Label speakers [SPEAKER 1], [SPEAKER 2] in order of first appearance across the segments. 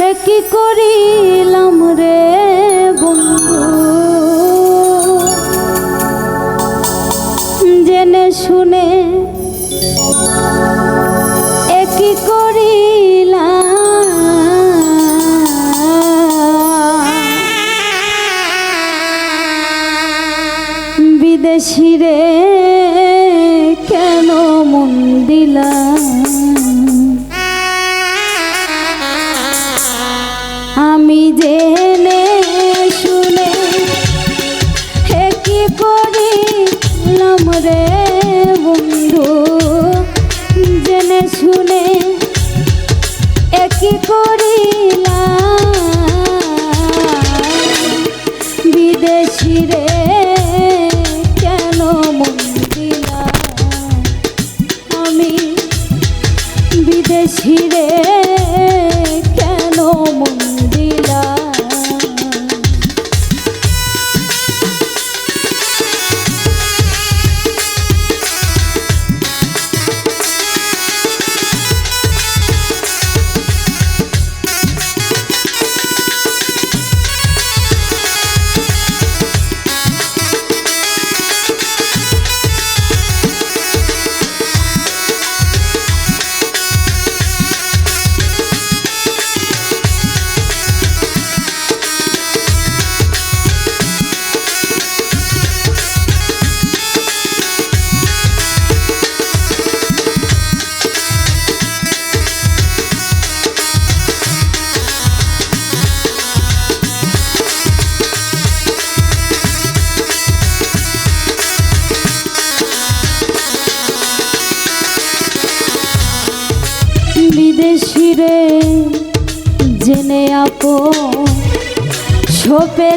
[SPEAKER 1] কি করিলাম রে বন্ধু? জেনে শুনে একই করিলাম? বিদেশি রে ঝুলে একই করিলা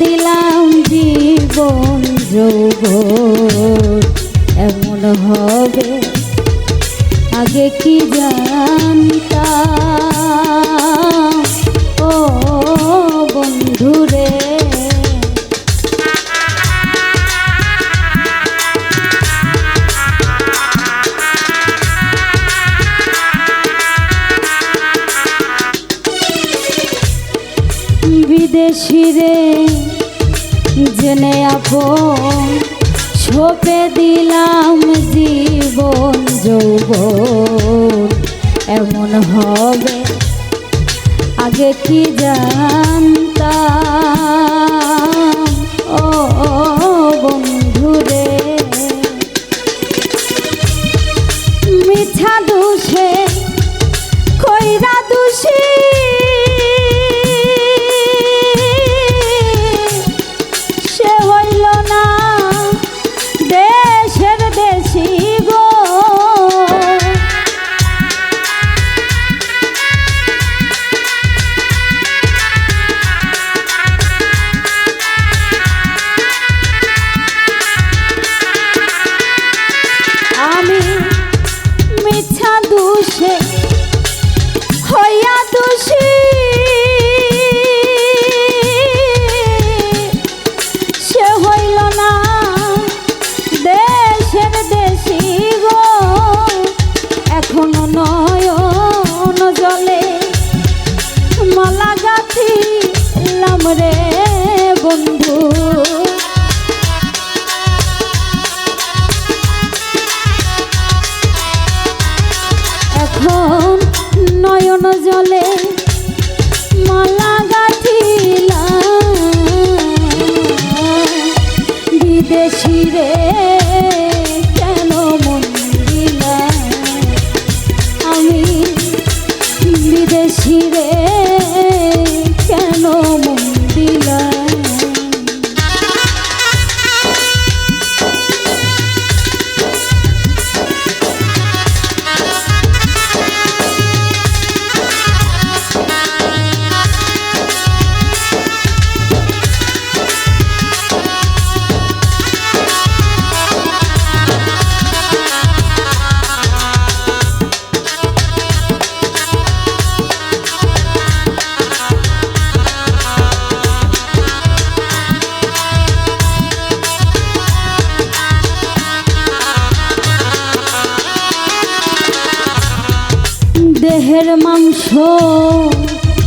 [SPEAKER 1] দিলাম জীবন যোগ এমন হবে আগে কি জানতা বিদেশি রে জেনে আপন ছোপে দিলাম জীবন যৌব এমন হবে আগে কি জানতাম? রে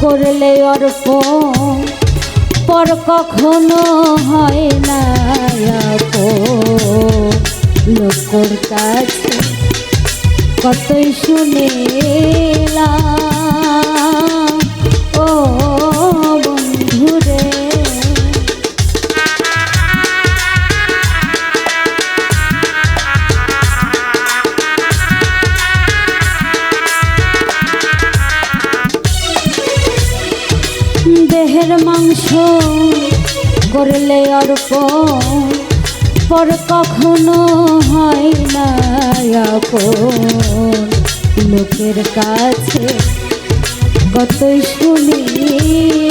[SPEAKER 1] করলে অর্প পর কখনো হয় না। লোকর কাছে কতই শুনিলাম পর কখনো হয় না লোকের কাছে কতই শুনিলাম।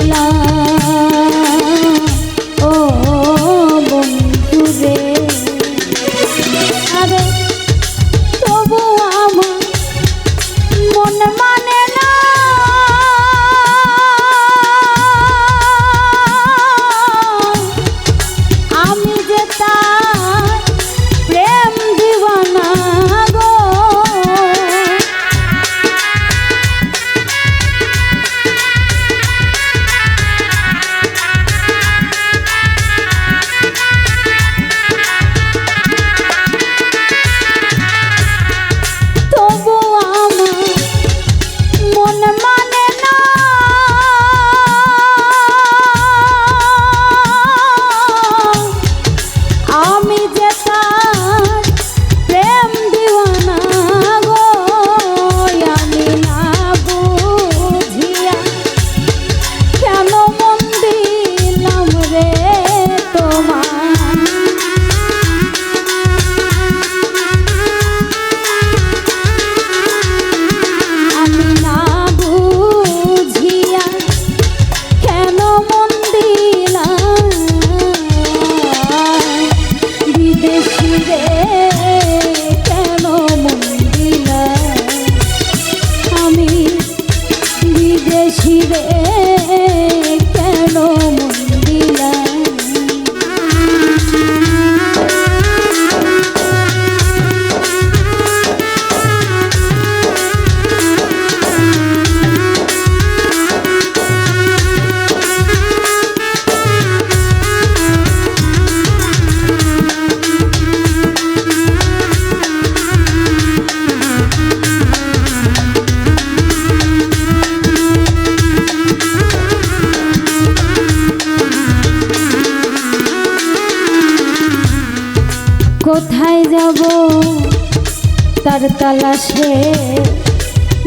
[SPEAKER 1] তার তালাশে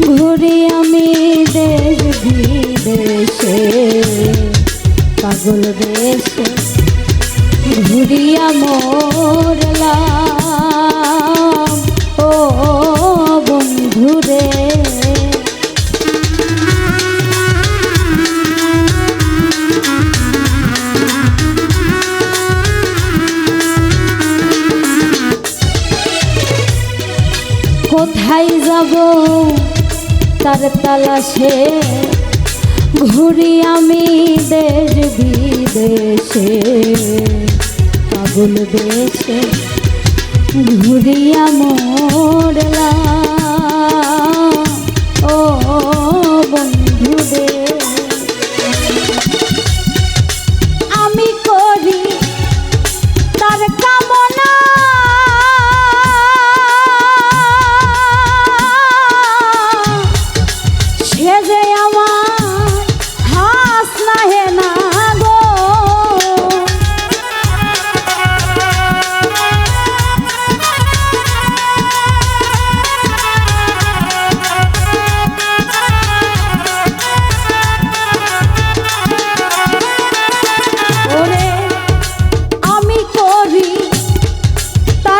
[SPEAKER 1] ঘুরি আমি দেশ। বিদেশে পাগল দেশে ঘুরিয়া আমার ও বন্ধুরে। তালাশে ঘুরি আমি দেশ বিদেশে। পাগল দেশে ঘুরিয়া মরলা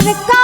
[SPEAKER 1] Rica.